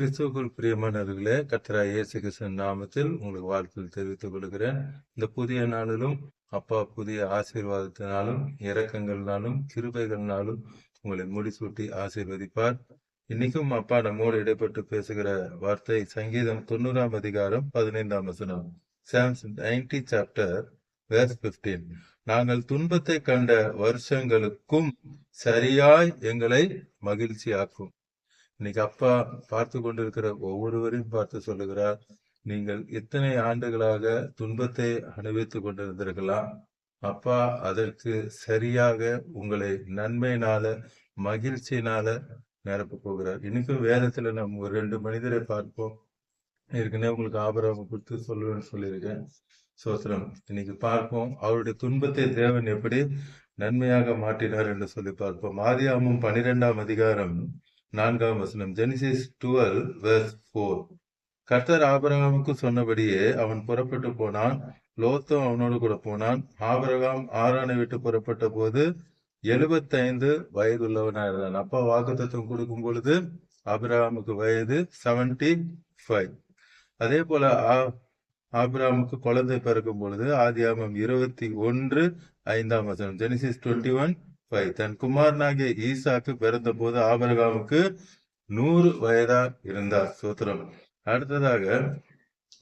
கிறிஸ்துவுக்குள் பிரியமானவர்களே கர்த்தராகிய இயேசு கிருஷ்ணன் நாமத்தில் உங்களுக்கு வாழ்த்துக்கள் தெரிவித்துக் கொள்கிறேன். இந்த புதிய நாளிலும் அப்பா புதிய ஆசீர்வாதத்தினாலும் இரக்கங்கள்னாலும் கிருபைகள்னாலும் உங்களை முடிசூட்டி ஆசீர்வதிப்பார். இன்னைக்கும் அப்பா நம்மோடு இடைப்பட்டு பேசுகிற வார்த்தை சங்கீதம் தொண்ணூறாம் அதிகாரம் பதினைந்தாம் வசனம். சாம்ஸ் நைன்டி சாப்டர் வேர்ஸ் 15 நாங்கள் துன்பத்தை கண்ட வருஷங்களுக்கும் சரியாய் எங்களை மகிழ்ச்சியாக்கும். இன்னைக்கு அப்பா பார்த்து கொண்டிருக்கிற ஒவ்வொருவரையும் பார்த்து சொல்லுகிறார் நீங்கள் எத்தனை ஆண்டுகளாக துன்பத்தை அனுபவித்துக் கொண்டிருந்திருக்கலாம் அப்பா அதற்கு சரியாக உங்களை நன்மையினால மகிழ்ச்சியினால நிரப்ப போகிறார். இன்னைக்கும் வேதத்துல நம்ம ஒரு ரெண்டு மனிதரை பார்ப்போம். ஏற்கனவே உங்களுக்கு ஆபரம் கொடுத்து சொல்லுவேன்னு சொல்லியிருக்கேன். சோத்திரம் இன்னைக்கு பார்ப்போம். அவருடைய துன்பத்தை தேவன் எப்படி நன்மையாக மாற்றினார் என்று சொல்லி பார்ப்போம். ஆதியாமும் பனிரெண்டாம் அதிகாரம் நான்காம் வசனம் ஜெனிசிஸ் டுவெல் வெர்ஸ் ஃபோர் கர்த்தர் ஆபரகாமுக்கு சொன்னபடியே அவன் புறப்பட்டு போனான். லோத்தும் அவனோடு கூட போனான். ஆபரகாம் ஆறானை விட்டு புறப்பட்ட போது எழுபத்தைந்து வயதுள்ளவனா இருந்தான் அப்பா வாக்குத்தத்தம் கொடுக்கும் பொழுது ஆபிரகாமுக்கு வயது செவன்டி ஃபைவ் அதே போல ஆ- ஆபிரகாமுக்கு குழந்தை பிறக்கும் பொழுது ஆதியாமம் இருபத்தி ஒன்று ஐந்தாம் வசனம் ஜெனிசிஸ் டுவெண்ட்டி ஒன் ஃபைவ் தன் குமாரனாகிய ஈசாக்கு பிறந்த போது ஆபரகாவுக்கு நூறு வயதா இருந்தார். சூத்திரம். அடுத்ததாக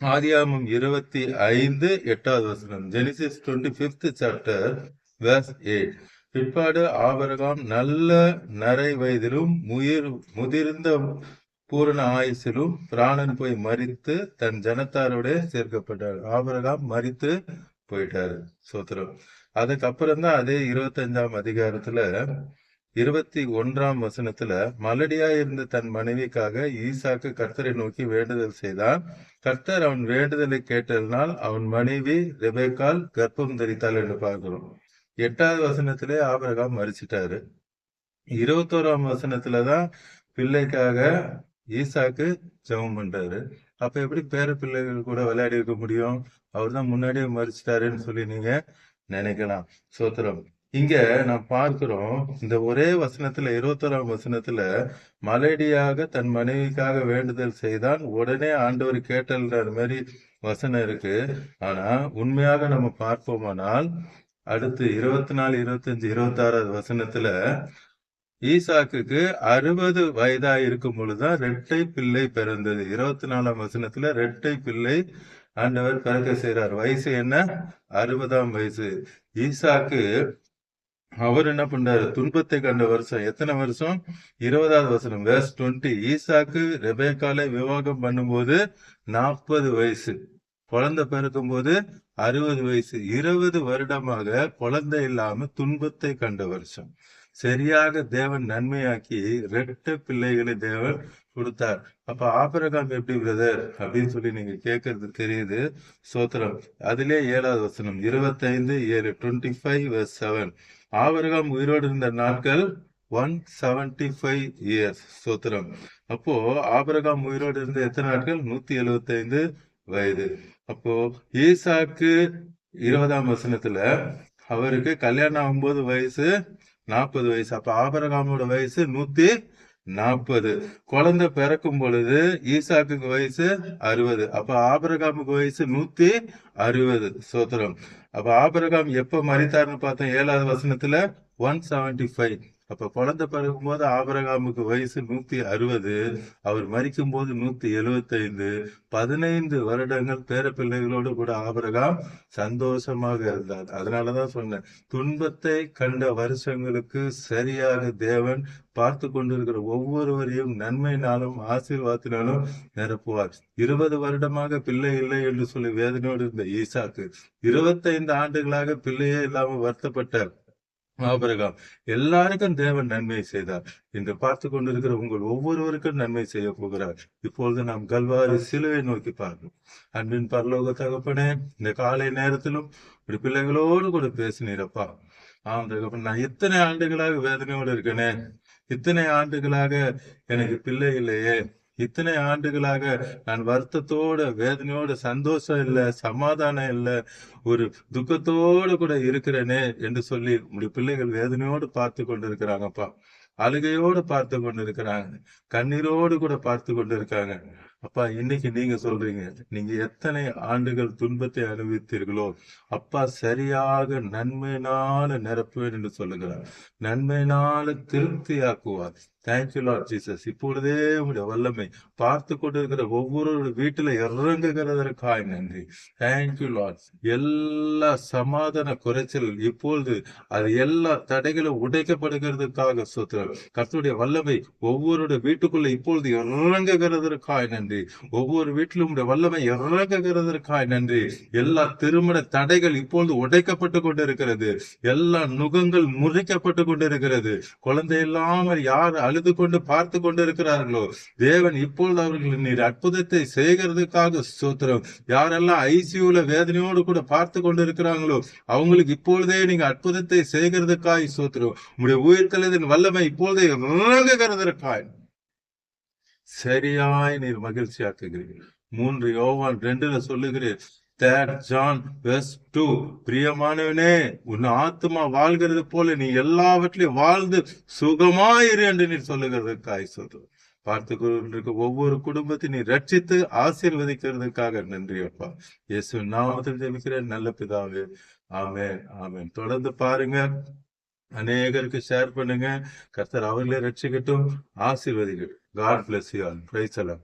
ஆதியாமம் இருபத்தி ஐந்து எட்டாவது வசனம். Genesis twenty fifth chapter verse eight பிற்பாடு ஆபரகாம் நல்ல நரை வயதிலும் முயிர் முதிர்ந்த பூரண ஆயுசிலும் பிராணன் போய் மறித்து தன் ஜனத்தாரோட சேர்க்கப்பட்டார். ஆபரகாம் மறித்து போயிட்டாரு சோத்திரம். அதுக்கப்புறம் தான் அதே இருபத்தஞ்சாம் அதிகாரத்துல இருபத்தி ஒன்றாம் வசனத்துல மலடியா இருந்த தன் மனைவிக்காக ஈசாக்கு கர்த்தரை நோக்கி வேண்டுதல் செய்தான். கர்த்தர் அவன் வேண்டுதலை கேட்டதனால் அவன் மனைவி ரெபேக்கால் கர்ப்பம் தரித்தாள் என்று பார்க்கிறோம். எட்டாவது வசனத்திலே ஆபரகாம் மறிச்சிட்டாரு இருபத்தோராம் வசனத்துலதான் பிள்ளைக்காக ஈசாக்கு ஜெபம் பண்றாரு. அப்ப எப்படி பேர பிள்ளைகள் கூட விளையாடி இருக்க முடியும்? அவர் தான் முன்னாடியே மறிச்சிட்டாருன்னு சொல்லி நீங்க நினைக்கலாம். சோத்திரம். இங்க நான் பார்க்கிறோம் இந்த ஒரே வசனத்துல இருபத்தோராம் வசனத்துல மலடியாக தன் மனைவிக்காக வேண்டுதல் செய்தான் உடனே ஆண்டவர் கேட்டல்ன்ற மாதிரி வசனம் இருக்கு. ஆனா உண்மையாக நம்ம பார்ப்போமானால் அடுத்து இருபத்தி நாலு இருபத்தஞ்சு இருபத்தாறாவது வசனத்துல ஈசாக்குக்கு அறுபது வயதா இருக்கும் பொழுதுதான் ரெட்டை பிள்ளை பிறந்தது. இருபத்தி நாலாம் வசனத்துல ரெட்டை பிள்ளை ஆண்டவர் பிறக்க செய்றார். வயசு என்ன? அறுபதாம் வயசு. ஈசாக்கு அவர் என்ன பண்றாரு? துன்பத்தை கண்ட வருஷம். எத்தனை வருஷம்? இருபதாவது வருஷம் வேர்ஸ் டுவெண்ட்டி ஈசாக்கு ரெபேக்காலை விவாகம் பண்ணும்போது நாற்பது வயசு. குழந்தை பிறக்கும் போது அறுபது வயசு. இருபது வருடமாக குழந்தை இல்லாம துன்பத்தை கண்ட வருஷம். சரியாக தேவன் நன்மையாக்கி ரெட்ட பிள்ளைகளை தேவன் கொடுத்தார். அப்ப ஆபரகாம் எப்படி பிரதர்? அப்படின்னு சொல்லி நீங்க கேட்கறது தெரியுது. சோத்திரம் அதிலே ஏழாவது வசனம் இருபத்தைந்து ஏழு டுவெண்ட்டி ஃபைவ் செவன் ஆபரகாம் உயிரோடு இருந்த நாட்கள் ஒன் செவன்டி ஃபைவ் இயர்ஸ் சோத்திரம் அப்போ ஆபரகாம் உயிரோடு இருந்த எத்தனை நாட்கள்? நூத்தி எழுபத்தைந்து வயது. அப்போ ஈசாக்கு இருபதாம் வசனத்துல அவருக்கு கல்யாணம் ஆகும்போது வயசு நாற்பது வயசு. அப்ப ஆபரகாமோட வயசு நூத்தி நாற்பது. குழந்தை பிறக்கும் பொழுது ஈசாக்குக்கு வயசு அறுபது. அப்ப ஆபரகாமுக்கு வயசு நூத்தி அறுபது. சோத்திரம். அப்ப ஆபரகாம் எப்ப மறித்தார்னு பார்த்தோம் ஏழாவது வசனத்துல ஒன் செவன்டி ஃபைவ் அப்ப குழந்தை பிறக்கும் போது ஆபரகாமுக்கு வயசு நூத்தி அறுபது அவர் மறிக்கும் போது நூத்தி எழுபத்தைந்து பதினைந்து வருடங்கள் பேர பிள்ளைகளோடு கூட ஆபரகாம் சந்தோஷமாக இருந்தார். அதனாலதான் சொன்னேன் துன்பத்தை கண்ட வருஷங்களுக்கு சரியாக தேவன் பார்த்து கொண்டிருக்கிற ஒவ்வொருவரையும் நன்மையினாலும் ஆசீர்வாதத்தினாலும் நிரப்புவார். இருபது வருடமாக பிள்ளை இல்லை என்று சொல்லி வேதனையோடு இருந்த ஈசாக்கு இருபத்தைந்து ஆண்டுகளாக பிள்ளையே இல்லாமல் வருத்தப்பட்ட ஆபிரகாம் எல்லாருக்கும் தேவன் நன்மை செய்தார். இன்று பார்த்து கொண்டிருக்கிற உங்கள் ஒவ்வொருவருக்கும் நன்மை செய்ய போகிறார். இப்பொழுது நாம் கல்வாரி சிலுவை நோக்கி பார்க்கிறோம் அன்பின் பரலோக தகப்பனே இந்த காலை நேரத்திலும் இப்படி பிள்ளைகளோடு கூட பேசினீரப்பா ஆம் தகப்பன் நான் இத்தனை ஆண்டுகளாக வேதனையோடு இருக்கனே. இத்தனை ஆண்டுகளாக எனக்கு பிள்ளை இல்லையே. இத்தனை ஆண்டுகளாக நான் வருத்தத்தோட வேதனையோட சந்தோஷம் இல்லை சமாதானம் இல்லை ஒரு துக்கத்தோடு கூட இருக்கிறேனே என்று சொல்லி உங்களுடைய பிள்ளைகள் வேதனையோடு பார்த்து கொண்டிருக்கிறாங்கப்பா. அழுகையோடு பார்த்து கொண்டு இருக்கிறாங்க கண்ணீரோடு கூட பார்த்து கொண்டு இருக்காங்க அப்பா இன்னைக்கு நீங்க சொல்றீங்க நீங்க எத்தனை ஆண்டுகள் துன்பத்தை அனுபவித்தீர்களோ அப்பா சரியாக நன்மையினால நிரப்புவேன் என்று சொல்லுகிறார். நன்மையினால திருப்தியாக்குவார். தேங்க்யூ லார்ட் ஜீசஸ் இப்பொழுதே உங்களுடைய வல்லமை பார்த்து கொண்டிருக்கிற ஒவ்வொரு வீட்டுல இறங்குகிறதற்காய் நன்றி. தேங்க்யூ லார்ட் எல்லா சமாதான குறைச்சல் இப்பொழுது அது எல்லா தடைகளும் உடைக்கப்படுகிறதுக்காக சொத்துறோம் கத்துடைய வல்லமை ஒவ்வொருடைய வீட்டுக்குள்ள இப்பொழுது இறங்குகிறதற்காய் நன்றி. ஒவ்வொரு வீட்டிலும் உடைய வல்லமை இறங்குகிறதற்காய் நன்றி. எல்லா திருமண தடைகள் இப்பொழுது உடைக்கப்பட்டு கொண்டிருக்கிறது. எல்லா நுகங்கள் முறிக்கப்பட்டு கொண்டிருக்கிறது. குழந்தை இல்லாமல் யார் அழுது கொண்டு பார்த்து கொண்டிருக்கிறார்களோ தேவன் இப்பொழுது அவர்கள் நீர் அற்புதத்தை செய்கிறதுக்காக சோத்திரம் யாரெல்லாம் ஐசியூல வேதனையோடு கூட பார்த்து கொண்டிருக்கிறாங்களோ அவங்களுக்கு இப்பொழுதே நீங்க அற்புதத்தை செய்கிறதுக்காய் சோத்திரம் உங்களுடைய உயிர்த்தலதின் வல்லமை இப்பொழுதே இறங்குகிறதற்காய். சரியாய் நீர் மகிழ்ச்சியாக்குகிறீர்கள் மூன்று யோவான் ரெண்டுல சொல்லுகிறீர் தேட் ஜான் வெஸ் டூ பிரியமானவனே உன் ஆத்மா வாழ்கிறது போல நீ எல்லாவற்றிலையும் வாழ்ந்து சுகமாயிரு என்று நீ சொல்லுகிறதுக்காய் சொல்ற பார்த்து கொண்டிருக்க ஒவ்வொரு குடும்பத்தையும் நீ ரட்சித்து ஆசீர்வதிக்கிறதுக்காக நன்றி அப்பா. இயேசு நாமத்தில் ஜெபிக்கிறேன். நல்ல பிதாவே ஆமேன் ஆமேன். தொடர்ந்து பாருங்க. அநேகருக்கு ஷேர் பண்ணுங்க. கர்த்தர் அவர்களே ரட்சிக்கட்டும். ஆசீர்வதிக்கட்டும். God bless you all. Praise the Lord.